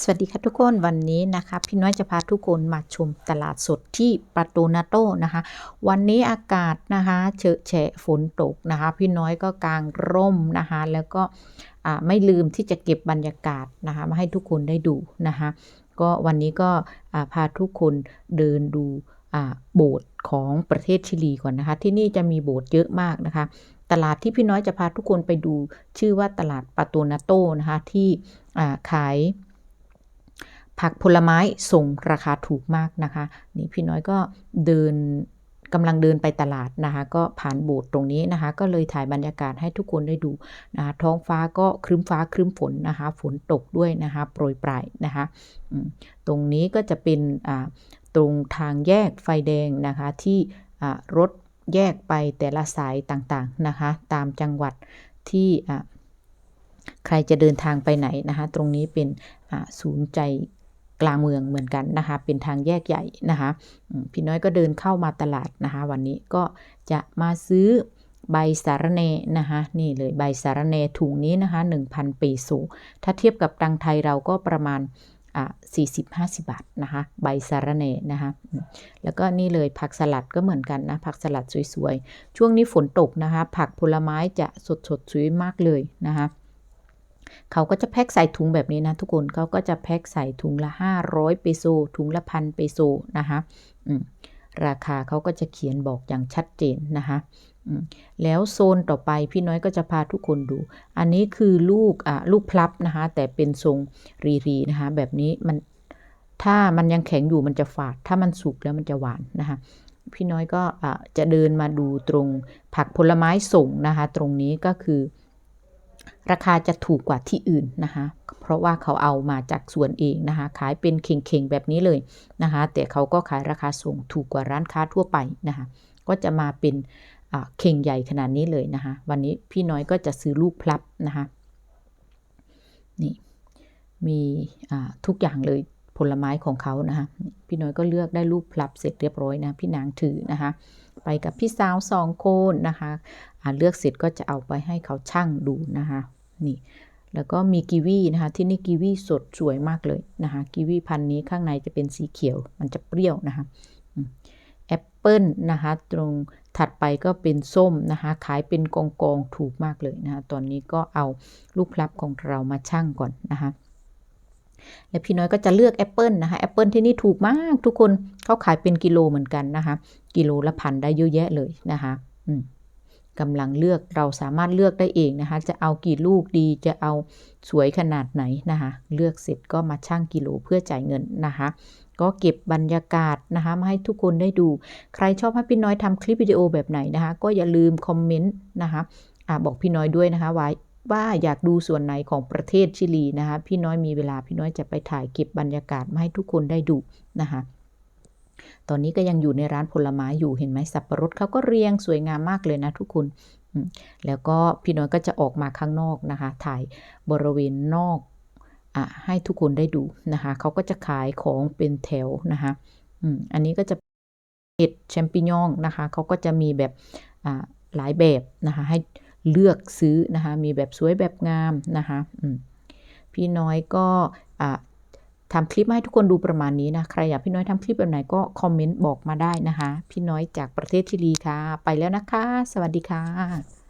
สวัสดีค่ะทุกคนวันนี้นะคะพี่น้อยจะพาทุกคนมาชมตลาดสดที่ประตูนาโต้นะคะ วันนี้อากาศนะคะเฉอะแฉะฝนตกนะคะ พี่น้อยก็กางร่มนะคะ แล้วก็ไม่ลืมที่จะเก็บบรรยากาศนะคะมาให้ทุกคนได้ดูนะคะ ก็วันนี้ก็พาทุกคนเดินดูโบสถ์ของประเทศชิลีก่อนนะคะ ที่นี่จะมีโบสถ์เยอะมากนะคะตลาดที่พี่น้อยจะพาทุกคนไปดูชื่อว่าตลาดปาโตนาโต้นะคะที่ขาย ผักผลไม้ส่งราคาถูกมากนะคะนี่พี่น้อยก็เดินกำลังเดินไปตลาดนะคะก็ผ่านโบสถ์ตรงนี้นะคะ ก็เลยถ่ายบรรยากาศให้ทุกคนได้ดูนะคะท้องฟ้าก็ครึ้มฟ้าครึ้มฝนนะคะ ฝนตกด้วยนะคะโปรยปลายนะคะตรงนี้ก็จะเป็นตรงทางแยกไฟแดงนะคะที่รถแยกไปแต่ละสายต่างๆนะคะ ตามจังหวัดที่ใครจะเดินทางไปไหนนะคะ ตรงนี้เป็นศูนย์ใจ กลางเมืองเหมือนกันนะคะ เป็นทางแยกใหญ่นะคะ พี่น้อยก็เดินเข้ามาตลาดนะคะ วันนี้ก็จะมาซื้อใบสารเนนะคะนี่เลยใบสารเนถุงนี้นะคะ 1,000 ปีโซถ้าเทียบกับตังไทยเราก็ประมาณอ่า40-50บาทนะคะ ใบสารเนนะคะ แล้วก็นี่เลยผักสลัดก็เหมือนกันนะ ผักสลัดสวยๆ ช่วงนี้ฝนตกนะคะ ผักผลไม้จะสดๆสวยมากเลยนะคะ เขาก็จะแพ็คใส่ถุงแบบนี้นะทุกคนเขาก็จะแพ็คใส่ถุงละ 500เปโซถุงละพันเปโซนะคะราคาเขาก็จะเขียนบอกอย่างชัดเจนนะคะแล้วโซนต่อไปพี่น้อยก็จะพาทุกคนดู อันนี้คือลูกอะลูกพลับนะคะแต่เป็นทรงรีรีนะคะแบบนี้มันถ้ามันยังแข็งอยู่มันจะฝาด ถ้ามันสุกแล้วมันจะหวานนะคะพี่น้อยก็จะเดินมาดูตรงผักผลไม้ส่งนะคะ ตรงนี้ก็คือ ราคาจะถูกกว่าที่อื่นนะคะเพราะว่าเขาเอามาจากสวนเองนะคะ ขายเป็นเข่งๆแบบนี้เลยนะคะ แต่เขาก็ขายราคาสูงถูกกว่าร้านค้าทั่วไปนะคะ ก็จะมาเป็นเข่งใหญ่ขนาดนี้เลยนะคะ วันนี้พี่น้อยก็จะซื้อลูกพลับนะคะนี่มีทุกอย่างเลย ผลไม้ของเขานะคะพี่น้อยก็เลือกได้ลูกพลับเสร็จเรียบร้อยนะพี่นางถือนะคะ ไปกับพี่สาวสองคนนะคะเลือกเสร็จก็จะเอาไปให้เขาช่างดูนะคะนี่แล้วก็มีกีวีนะคะ ที่นี่กีวีสดสวยมากเลยนะคะ กีวีพันธุ์นี้ข้างในจะเป็นสีเขียว มันจะเปรี้ยวนะคะแอปเปิลนะคะ ตรงถัดไปก็เป็นส้มนะคะ ขายเป็นกองกองๆถูกมากเลยนะคะ ตอนนี้ก็เอาลูกพลับของเรามาช่างก่อนนะคะ และพี่น้อยก็จะเลือกแอปเปิลนะคะแอปเปิลที่นี่ถูกมากทุกคนเขาขายเป็นกิโลเหมือนกันนะคะ กิโลละพันได้เยอะแยะเลยนะคะกำลังเลือกเราสามารถเลือกได้เองนะคะ จะเอากี่ลูกดีจะเอาสวยขนาดไหนนะคะ เลือกเสร็จก็มาชั่งกิโลเพื่อจ่ายเงินนะคะก็เก็บบรรยากาศนะคะมาให้ทุกคนได้ดู ใครชอบให้พี่น้อยทำคลิปวิดีโอแบบไหนนะคะ ก็อย่าลืมคอมเมนต์นะคะอ่าบอกพี่น้อยด้วยนะคะไว้ ว่าอยากดูส่วนไหนของประเทศชิลีนะคะพี่น้อยมีเวลาพี่น้อยจะไปถ่ายเก็บบรรยากาศมาให้ทุกคนได้ดูนะคะตอนนี้ก็ยังอยู่ในร้านผลไม้อยู่เห็นไหมสับปะรดเขาก็เรียงสวยงามมากเลยนะทุกคนแล้วก็พี่น้อยก็จะออกมาข้างนอกนะคะ ถ่ายบริเวณนอกอะให้ทุกคนได้ดูนะคะเขาก็จะขายของเป็นแถวนะคะอันนี้ก็จะเห็ดแชมปิญองนะคะเขาก็จะมีแบบหลายแบบนะคะให้ เลือกซื้อนะคะมีแบบสวยแบบงามนะคะพี่น้อยก็ทำคลิปให้ทุกคนดูประมาณนี้นะใครอยากพี่น้อยทำคลิปแบบไหนก็คอมเมนต์บอกมาได้นะคะ พี่น้อยจากประเทศชิลีค่ะ ไปแล้วนะคะ สวัสดีค่ะ